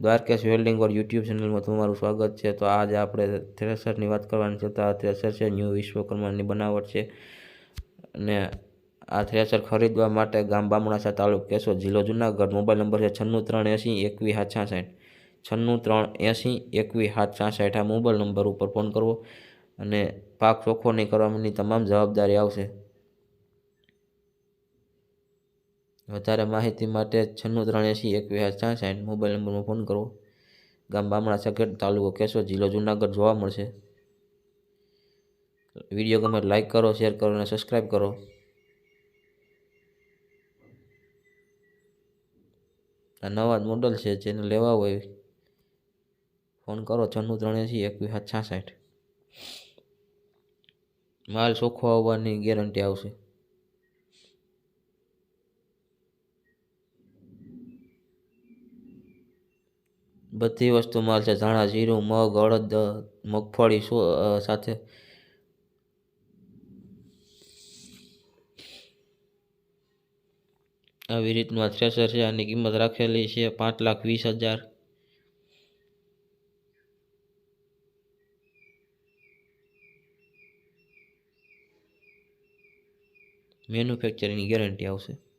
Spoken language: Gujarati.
દ્વારકેશ વેલ્ડિંગ પર યુટ્યુબ ચેનલમાં તમારું સ્વાગત છે. તો આજે આપણે થ્રેસરની વાત કરવાની છે. તો આ થ્રેસર છે ન્યૂ વિશ્વકર્માની બનાવટ છે. અને આ થ્રેસર ખરીદવા માટે ગામ બામણાસા તાલુક કેશોદ જિલ્લો જુનાગઢ. મોબાઈલ નંબર છે છન્નું ત્રણ એંસી એકવીસ સાત છાસઠ છન્નું ત્રણ એંસી એકવીસ હાથ છાસઠ આ મોબાઈલ નંબર ઉપર ફોન કરવો. અને પાક ચોખ્ખો નહીં કરવાની તમામ જવાબદારી આવશે. વધારે માહિતી માટે છન્નું ત્રણ એંસી એકવીસ છાસઠ મોબાઈલ નંબરમાં ફોન કરો. ગામ બામણા સગેટ તાલુકો કેશોદ જિલ્લો જુનાગઢ જોવા મળશે. વીડિયો ગમે લાઈક કરો, શેર કરો અને સબસ્ક્રાઈબ કરો. આ નવા મોડલ છે, જેને લેવા હોય ફોન કરો છન્નું ત્રણ એંસી એકવીસ છાસઠ માલ ચોખ્ખો આવવાની ગેરંટી આવશે. બધી વસ્તુ મળશે ધાણા, જીરું, મગ, અડદ, મગફળી સાથે. આવી રીતનું થ્રેસર છે. આની કિંમત રાખેલી છે પાંચ લાખ વીસ હજાર. મેન્યુફેક્ચરિંગની ગેરંટી આવશે.